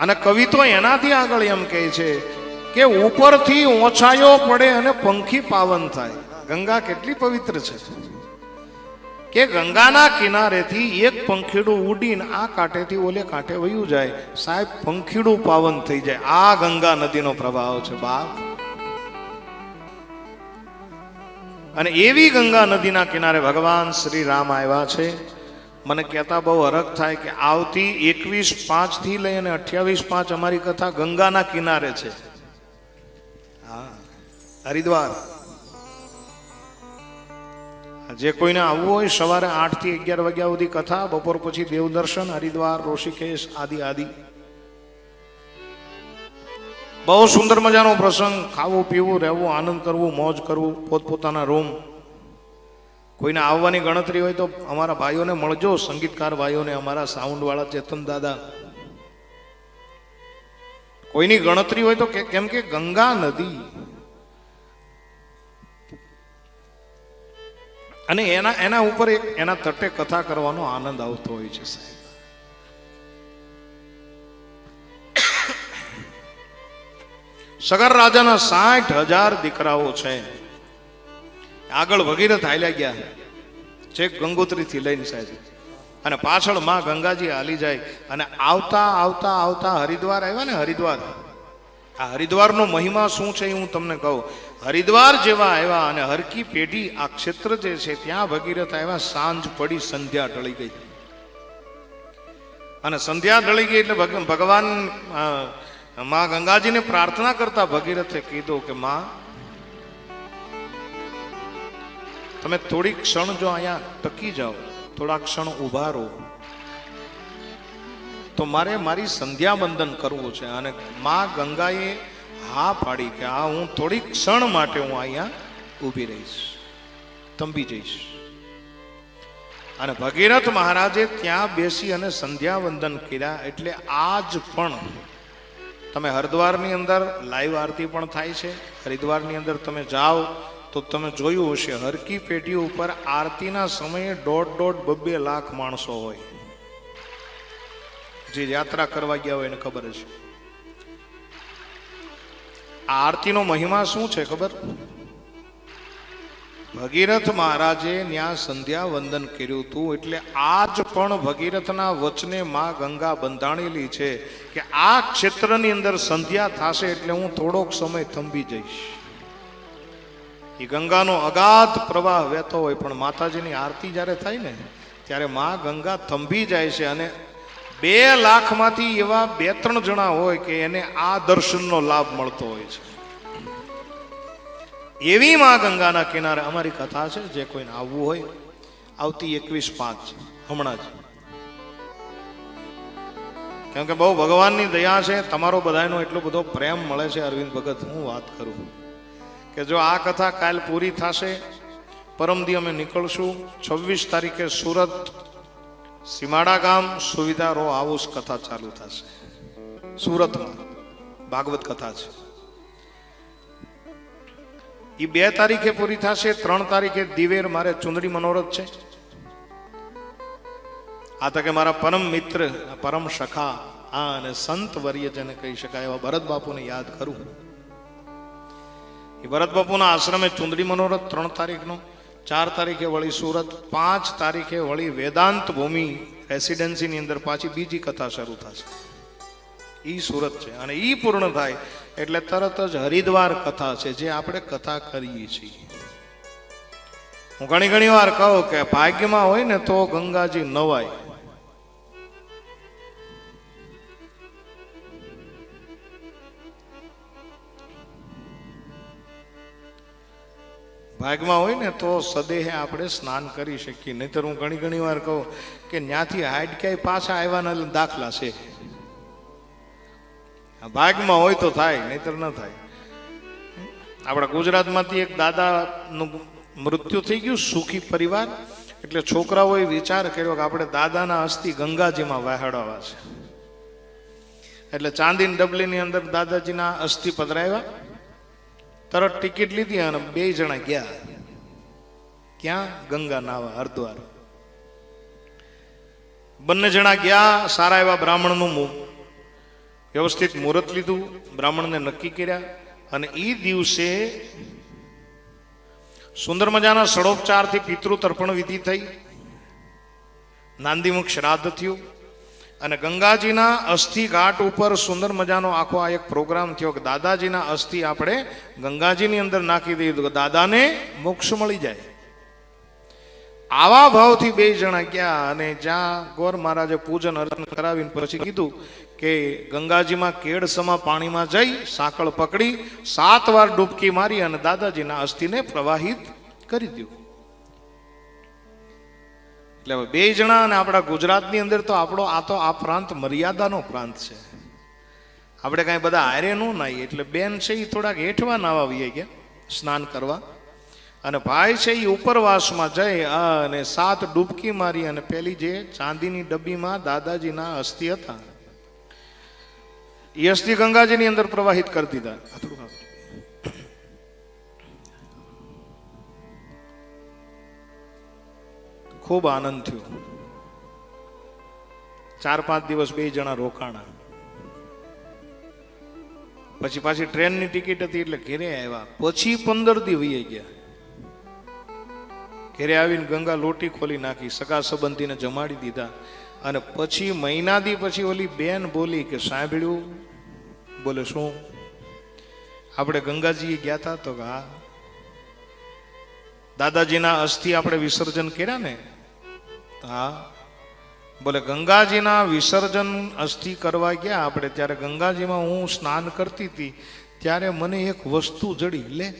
અને કવિ તો એનાથી આગળ એમ કહે છે કે ઉપરથી ઓછાયો પડે અને પંખી પાવન થાય. ગંગા કેટલી પવિત્ર છે. કે ગંગાના કિનારેથી એક પંખીડું ઉડીને આ કાંઠેથી ઓલે કાંઠે વયું જાય. સાહેબ, પંખીડું પાવન થઈ જાય. આ ગંગા નદીનો પ્રભાવ છે બાપ. અને એવી ગંગા નદીના કિનારે ભગવાન શ્રી રામ આવ્યા છે. મને કહેતા બહુ હરખ થાય કે આવતી એકવીસ પાંચથી લઈ અને અઠ્યાવીસ પાંચ અમારી કથા ગંગાના કિનારે છે. હા, હરિદ્વાર. જે કોઈને આવવું હોય સવારે આઠથી અગિયાર વાગ્યા સુધી કથા, બપોર પછી દેવદર્શન હરિદ્વાર, ઋષિકેશ આદિ આદિ. બહુ સુંદર મજાનો પ્રસંગ. ખાવું, પીવું, રહેવું, આનંદ કરવું, મોજ કરવું, પોતપોતાના રૂમ. કોઈને આવવાની ગણતરી હોય તો અમારા ભાઈઓને મળજો, સંગીતકાર ભાઈઓને, અમારા સાઉન્ડ વાળા ચેતન દાદા. કોઈની ગણતરી હોય તો કેમ કે ગંગા નદી. અને એના એના ઉપર એક, એના તટે કથા કરવાનો આનંદ આવતો હોય છે, સાહેબ. સગર રાજાના સાઠ હજાર દીકરાઓ છે. આગળ ભગીરથ હાલ્યા ગયા. છેક ગંગોત્રીથી લઈને સાહેબ. અને પાછળમાં ગંગાજી હાલી જાય અને આવતા આવતા આવતા હરિદ્વાર આવ્યા ને હરિદ્વાર. આ હરિદ્વારનો મહિમા શું છે હું તમને કહું. હરિદ્વાર જેવા આવ્યા અને હરકી પેઢી આ ક્ષેત્ર જે છે ત્યાં ભગીરથ આવ્યા, સાંજ પડી, સંધ્યા ઢળી ગઈ. અને સંધ્યા ઢળી ગઈ એટલે ભગ- ભગવાનમાં ગંગાજીને પ્રાર્થના કરતા ભગીરથે કીધું કે, માં તમે થોડી ક્ષણ જો અહીંયા ટકી જાઓ, થોડા ક્ષણ ઊભા રહો. તો મારે મારી સંધ્યા બંધન કરવું છે અને મા ગંગાએ હા પાડી કે આ હું થોડી ક્ષણ માટે હું અહીંયા ઊભી રહીશ તંબી જઈશ. અને ભગીરથ મહારાજે ત્યાં બેસી અને સંધ્યા વંદન કર્યા એટલે આજ પણ તમે હરિદ્વારની અંદર લાઈવ આરતી પણ થાય છે. હરિદ્વારની અંદર તમે જાઓ તો તમે જોયું હશે, હરકી પેઢી ઉપર આરતીના સમયે દોઢ દોઢ બબ્બે લાખ માણસો હોય. જે યાત્રા કરવા ગયા હોય એને ખબર છે આરતીનો મહિમા શું છે ખબર? ભગીરથ મહારાજે ત્યાં સંધ્યા વંદન કર્યું હતું, એટલે આજ પણ ભગીરથના વચને માં ગંગા બંધાણેલી છે કે આ ક્ષેત્રની અંદર સંધ્યા થશે એટલે હું થોડોક સમય થંભી જઈશ. એ ગંગાનો અગાધ પ્રવાહ વહેતો હોય, પણ માતાજીની આરતી જ્યારે થાય ને, ત્યારે મા ગંગા થંભી જાય છે અને બે લાખમાંથી એવા બે ત્રણ જણા હોય કે એને આ દર્શનનો લાભ મળતો હોય છે. એવી મા ગંગાના કિનારે અમારી કથા છે, જે કોઈને આવવું હોય, આવતી એકવીસ પાંચ હમણાં જ. કેમ કે બહુ ભગવાનની દયા છે, તમારો બધાનો એટલો બધો પ્રેમ મળે છે, અરવિંદ ભગત, હું વાત કરું. કે જો આ કથા કાલ પૂરી થશે પરમદી અમે નીકળશું. છવ્વીસ તારીખે સુરત, સીમાડા ગામ સુવિધા રો હાઉસ કથા ચાલુ થશે. સુરતમાં ભાગવત કથા છે. એ બે તારીખે પૂરી થશે, ત્રણ તારીખે દિવેર મારે ચુંદડી મનોરથ છે. આ તકે મારા પરમ મિત્ર, પરમ સખા, આ અને સંત વર્ય જેને કહી શકાય એવા ભરત બાપુને યાદ કરું. એ ભરત આશ્રમે ચુંદડી મનોરથ ત્રણ તારીખનો, ચાર તારીખે વળી સુરત, પાંચ તારીખે વળી વેદાંત ભૂમિ રેસિડેન્સીની અંદર પાછી બીજી કથા શરૂ થશે. એ સુરત છે અને એ પૂર્ણ થાય એટલે તરત જ હરિદ્વાર કથા છે જે આપણે કથા કરીએ છીએ. હું ઘણી ઘણી વાર કહું કે ભાગ્યમાં હોય ને તો ગંગાજી નવાય. ભાગમાં હોય ને તો સદેહે આપણે સ્નાન કરી શકીએ. નહીતર હું ઘણી ઘણી વાર કહું કે ત્યાંથી હાઈટ ક્યાંય પાછા આવ્યાના દાખલા છે. ભાગમાં હોય તો થાય, નહીતર ન થાય. આપણા ગુજરાતમાંથી એક દાદાનું મૃત્યુ થઈ ગયું, સુખી પરિવાર. એટલે છોકરાઓએ વિચાર કર્યો કે આપણે દાદાના અસ્થિ ગંગાજીમાં વહાડવા છે. એટલે ચાંદીની ડબલીની અંદર દાદાજીના અસ્થિ પધરાવ્યા. તરત ટિકિટ લીધી અને બે જણા ગયા. ક્યાં? ગંગા નાવા હરદ્વાર. બંને જણા ગયા, સારા એવા બ્રાહ્મણનું વ્યવસ્થિત મુહૂર્ત લીધું, બ્રાહ્મણને નક્કી કર્યા અને એ દિવસે સુંદર મજાના સડોપચારથી પિતૃ તર્પણ વિધિ થઈ. નાંદીમુખ શ્રાદ્ધ થયું. અને ગંગાજીના અસ્થિ ઘાટ ઉપર સુંદર મજાનો આખો આ એક પ્રોગ્રામ થયો કે દાદાજીના અસ્થિ આપણે ગંગાજીની અંદર નાખી દઈએ દાદાને મોક્ષ મળી જાય. આવા ભાવથી બે જણા ગયા અને જ્યાં ગોર મહારાજે પૂજન અર્ચન કરાવીને પછી કીધું કે ગંગાજીમાં કેડસમાં પાણીમાં જઈ સાંકળ પકડી સાત વાર ડૂબકી મારી અને દાદાજીના અસ્થિને પ્રવાહિત કરી દઉં એટલે બે જણા અને આપણા ગુજરાતની અંદર તો આપણો આ તો આ પ્રાંત મર્યાદાનો પ્રાંત છે. આપણે કાંઈ બધા હારે ન નાહીએ, એટલે બેન છે એ થોડાક હેઠવા નાવા આવીએ ગયા, સ્નાન કરવા. અને ભાઈ છે એ ઉપરવાસમાં જઈ અને સાત ડૂબકી મારી અને પેલી જે ચાંદીની ડબ્બીમાં દાદાજીના અસ્થિ હતા. એ અસ્થિ ગંગાજીની અંદર પ્રવાહિત કરી દીધા. ખૂબ આનંદ થયો. ચાર પાંચ દિવસ બે જણા રોકાણા. પછી પાછી ટ્રેનની ટિકિટ હતી એટલે ઘેરે આવ્યા. પછી પંદર દી ગયા. ઘેરે આવીને ગંગા લોટી ખોલી નાખી, સગા સંબંધીને જમાડી દીધા. અને પછી મહિના દી પછી ઓલી બેન બોલી કે, સાંભળ્યું? બોલે, શું? આપણે ગંગાજીએ ગયા હતા તો હા. દાદાજીના અસ્થિ આપણે વિસર્જન કર્યા ને હા. બોલે, ગંગાજીના વિસર્જન અસ્થિ કરવા ગયા આપણે. ત્યારે ગંગાજીમાં હું સ્નાન કરતી હતી. ત્યારે મને એક વસ્તુ જડી, લે.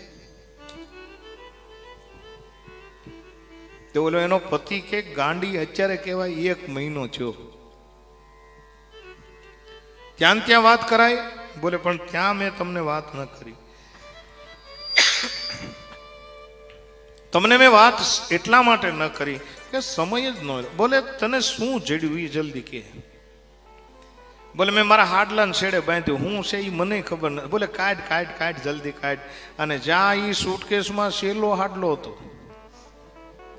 તે બોલો એનો પતિ કે, ગાંડી અત્યારે કહેવાય એક મહિનો થયો. ત્યાં ત્યાં વાત કરાય બોલે, પણ ત્યાં મેં તમને વાત ન કરી. તમને મેં વાત એટલા માટે ન કરી કે સમય જ ન બોલે, તને શું જડ્યું એ જલ્દી કે? બોલે, મેં મારા હાડલાને છેડે બાંધ્યું. હું છે એ મને ખબર નથી બોલે, કાઢ કાઢ કાઢ, જલ્દી કાઢ. અને જ્યાં એ સુટકેસમાં શેલો હાડલો હતો,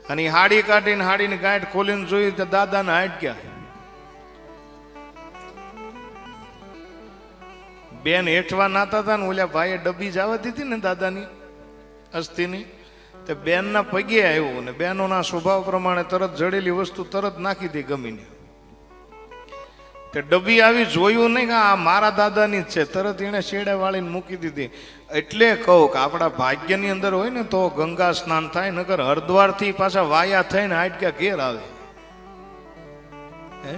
અને એ હાડી કાઢીને, હાડીને ગાંઠ ખોલીને જોઈ તો દાદાને હાટ ગયા બેન હેઠવા નાતા હતા ને ઓલા ભાઈએ ડબ્બી જવા દીધી ને દાદાની, અસ્થિની. તે બેનના પગે આવ્યો ને બેનોના સ્વભાવ પ્રમાણે તરત જડેલી વસ્તુ તરત નાખી દે ગમીને. તે ડબ્બી આવી જોયું નહીં કે આ મારા દાદાની જ છે. તરત એણે શેડા વાળીને મૂકી દીધી. એટલે કહું કે આપણા ભાગ્યની અંદર હોય ને તો ગંગા સ્નાન થાય નગર હરદ્વારથી પાછા વાયા થઈને હાટક્યા ઘેર આવે. હે?